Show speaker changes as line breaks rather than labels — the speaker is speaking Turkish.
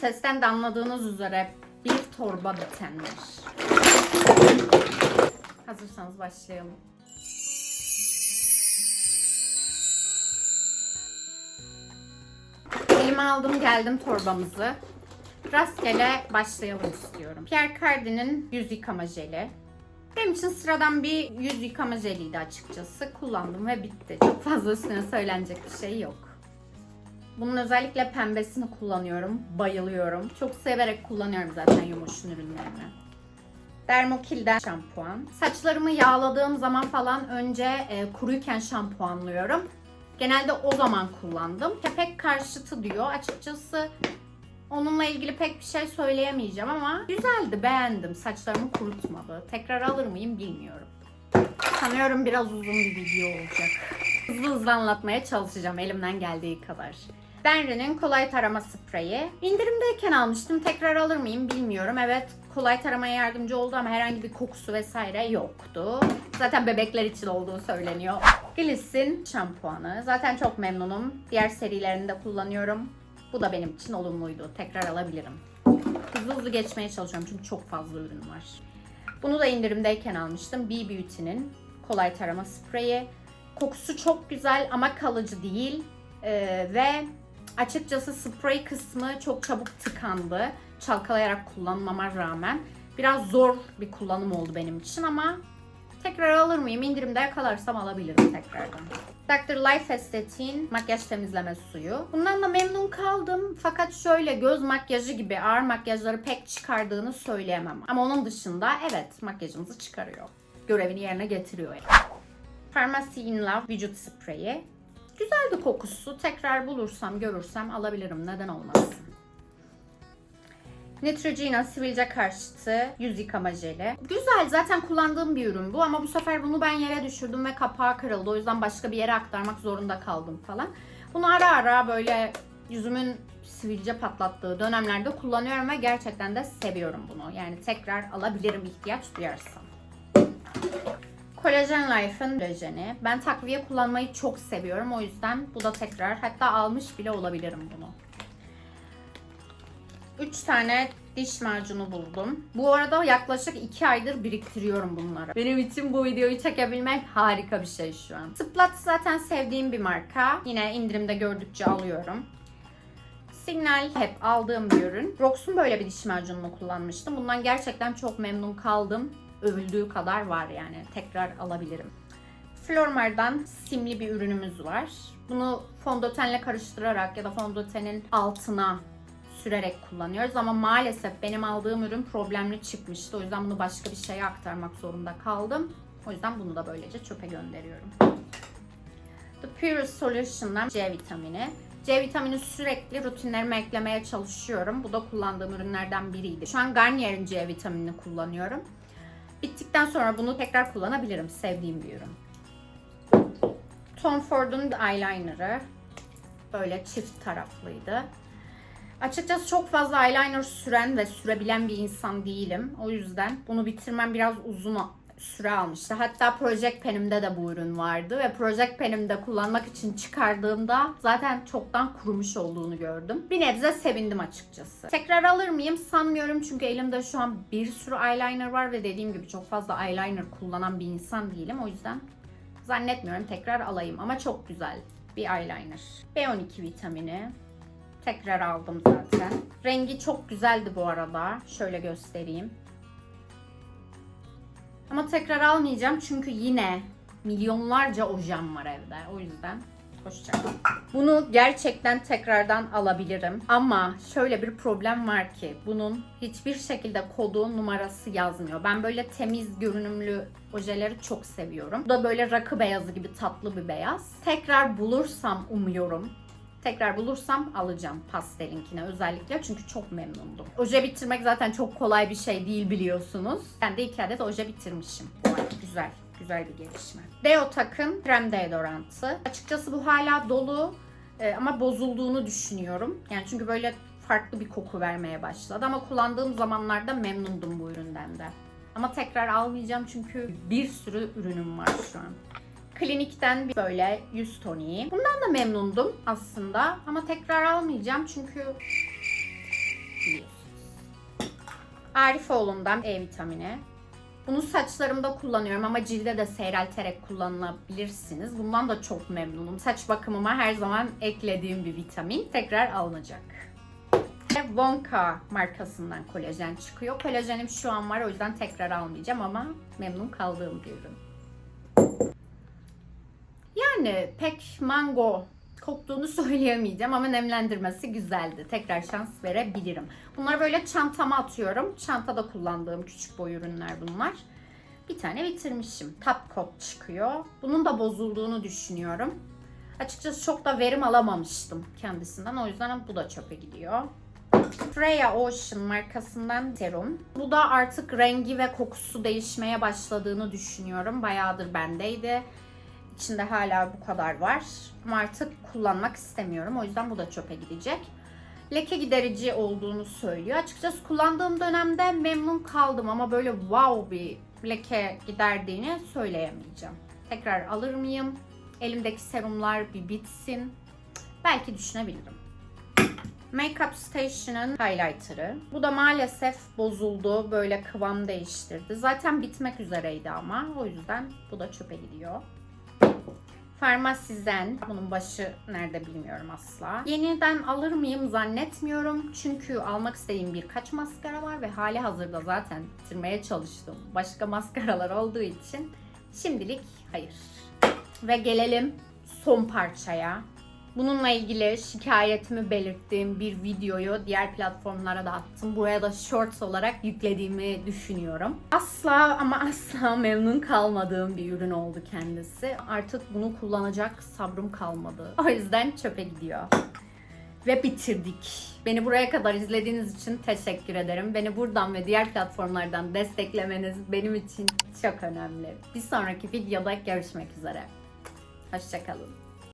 Sesten de anladığınız üzere bir torba bitenler. Hazırsanız başlayalım. Elime aldım geldim torbamızı. Rastgele başlayalım istiyorum. Pierre Cardin'in yüz yıkama jeli. Benim için sıradan bir yüz yıkama jeliydi açıkçası. Kullandım ve bitti. Çok fazla üstüne söylenecek bir şey yok. Bunun özellikle pembesini kullanıyorum. Bayılıyorum. Çok severek kullanıyorum zaten Yumuş'un ürünlerini. Dermokil'den şampuan. Saçlarımı yağladığım zaman falan önce e, kuruyken şampuanlıyorum. Genelde o zaman kullandım. Kepek karşıtı diyor. Açıkçası onunla ilgili pek bir şey söyleyemeyeceğim ama güzeldi, beğendim. Saçlarımı kurutmadı. Tekrar alır mıyım bilmiyorum. Sanıyorum biraz uzun bir video olacak. Hızlı hızlı anlatmaya çalışacağım elimden geldiği kadar. Benri'nin kolay tarama spreyi. İndirimdeyken almıştım. Tekrar alır mıyım bilmiyorum. Evet kolay taramaya yardımcı oldu ama herhangi bir kokusu vesaire yoktu. Zaten bebekler için olduğu söyleniyor. Gliss'in şampuanı. Zaten çok memnunum. Diğer serilerini de kullanıyorum. Bu da benim için olumluydu. Tekrar alabilirim. Hızlı hızlı geçmeye çalışıyorum çünkü çok fazla ürün var. Bunu da indirimdeyken almıştım. B Beauty'nin kolay tarama spreyi. Kokusu çok güzel ama kalıcı değil. Ee, ve açıkçası sprey kısmı çok çabuk tıkandı. Çalkalayarak kullanmama rağmen. Biraz zor bir kullanım oldu benim için ama tekrar alır mıyım? İndirimde yakalarsam alabilirim tekrardan. Dr. Life Estetiğin makyaj temizleme suyu. Bundan da memnun kaldım. Fakat şöyle göz makyajı gibi ağır makyajları pek çıkardığını söyleyemem. Ama onun dışında evet makyajımızı çıkarıyor. Görevini yerine getiriyor yani. Pharmacy in Love vücut spreyi. Güzeldi kokusu. Tekrar bulursam, görürsem alabilirim. Neden olmasın? Neutrogena sivilce karşıtı yüz yıkama jeli. Güzel zaten kullandığım bir ürün bu ama bu sefer bunu ben yere düşürdüm ve kapağı kırıldı. O yüzden başka bir yere aktarmak zorunda kaldım falan. Bunu ara ara böyle yüzümün sivilce patlattığı dönemlerde kullanıyorum ve gerçekten de seviyorum bunu. Yani tekrar alabilirim ihtiyaç duyarsam. Collagen Life'ın kolajeni. Ben takviye kullanmayı çok seviyorum. O yüzden bu da tekrar hatta almış bile olabilirim bunu. 3 tane diş macunu buldum. Bu arada yaklaşık 2 aydır biriktiriyorum bunları. Benim için bu videoyu çekebilmek harika bir şey şu an. Splat zaten sevdiğim bir marka. Yine indirimde gördükçe alıyorum. Signal hep aldığım bir ürün. Rox'un böyle bir diş macununu kullanmıştım. Bundan gerçekten çok memnun kaldım. Övüldüğü kadar var yani. Tekrar alabilirim. Flormar'dan simli bir ürünümüz var. Bunu fondötenle karıştırarak ya da fondötenin altına sürerek kullanıyoruz ama maalesef benim aldığım ürün problemli çıkmıştı. O yüzden bunu başka bir şeye aktarmak zorunda kaldım. O yüzden bunu da böylece çöpe gönderiyorum. The Purest Solution'dan C vitamini. C vitamini sürekli rutinlerime eklemeye çalışıyorum. Bu da kullandığım ürünlerden biriydi. Şu an Garnier'in C vitaminini kullanıyorum. Bittikten sonra bunu tekrar kullanabilirim. Sevdiğim bir ürün. Tom Ford'un eyeliner'ı. Böyle çift taraflıydı. Açıkçası çok fazla eyeliner süren ve sürebilen bir insan değilim. O yüzden bunu bitirmem biraz uzun süre almıştı. Hatta Project Pen'imde de bu ürün vardı ve Project Pen'imde kullanmak için çıkardığımda zaten çoktan kurumuş olduğunu gördüm. Bir nebze sevindim açıkçası. Tekrar alır mıyım sanmıyorum çünkü elimde şu an bir sürü eyeliner var ve dediğim gibi çok fazla eyeliner kullanan bir insan değilim. O yüzden zannetmiyorum tekrar alayım ama çok güzel bir eyeliner. B12 vitamini. Tekrar aldım zaten. Rengi çok güzeldi bu arada. Şöyle göstereyim. Ama tekrar almayacağım çünkü yine milyonlarca ojem var evde. O yüzden hoşçakalın. Bunu gerçekten tekrardan alabilirim. Ama şöyle bir problem var ki bunun hiçbir şekilde kodu numarası yazmıyor. Ben böyle temiz görünümlü ojeleri çok seviyorum. Bu da böyle rakı beyazı gibi tatlı bir beyaz. Tekrar bulursam umuyorum Tekrar bulursam alacağım pastelinkine özellikle çünkü çok memnundum. Oje bitirmek zaten çok kolay bir şey değil biliyorsunuz. Ben de iki adet oje bitirmişim. Güzel. Güzel bir gelişme. Deotak'ın krem deodorantı. Açıkçası bu hala dolu e, ama bozulduğunu düşünüyorum. Yani çünkü böyle farklı bir koku vermeye başladı ama kullandığım zamanlarda memnundum bu üründen de. Ama tekrar almayacağım çünkü bir sürü ürünüm var şu an. Klinikten bir böyle yüz toniği. Bundan da memnundum aslında ama tekrar almayacağım çünkü Arifoğlu'ndan E vitamini. Bunu saçlarımda kullanıyorum ama cilde de seyrelterek kullanabilirsiniz. Bundan da çok memnunum. Saç bakımıma her zaman eklediğim bir vitamin. Tekrar alınacak. Ve Wonka markasından kolajen çıkıyor. Kolajenim şu an var o yüzden tekrar almayacağım ama memnun kaldığım bir ürün. Yani pek mango koktuğunu söyleyemeyeceğim ama nemlendirmesi güzeldi. Tekrar şans verebilirim. Bunları böyle çantama atıyorum. Çantada kullandığım küçük boy ürünler bunlar. Bir tane bitirmişim. Top coat çıkıyor. Bunun da bozulduğunu düşünüyorum. Açıkçası çok da verim alamamıştım kendisinden. O yüzden bu da çöpe gidiyor. Freya Ocean markasından serum. Bu da artık rengi ve kokusu değişmeye başladığını düşünüyorum. Bayağıdır bendeydi. İçinde hala bu kadar var. Ama artık kullanmak istemiyorum. O yüzden bu da çöpe gidecek. Leke giderici olduğunu söylüyor. Açıkçası kullandığım dönemde memnun kaldım ama böyle wow bir leke giderdiğini söyleyemeyeceğim. Tekrar alır mıyım? Elimdeki serumlar bir bitsin. Belki düşünebilirim. Makeup Station'ın highlighter'ı. Bu da maalesef bozuldu. Böyle kıvam değiştirdi. Zaten bitmek üzereydi ama. O yüzden bu da çöpe gidiyor. Farmasizen. Bunun başı nerede bilmiyorum asla. Yeniden alır mıyım zannetmiyorum. Çünkü almak istediğim birkaç maskara var ve hali hazırda zaten bitirmeye çalıştım. Başka maskaralar olduğu için şimdilik hayır. Ve gelelim son parçaya. Bununla ilgili şikayetimi belirttiğim bir videoyu diğer platformlara da attım. Buraya da shorts olarak yüklediğimi düşünüyorum. Asla ama asla memnun kalmadığım bir ürün oldu kendisi. Artık bunu kullanacak sabrım kalmadı. O yüzden çöpe gidiyor. Ve bitirdik. Beni buraya kadar izlediğiniz için teşekkür ederim. Beni buradan ve diğer platformlardan desteklemeniz benim için çok önemli. Bir sonraki videoda görüşmek üzere. Hoşçakalın.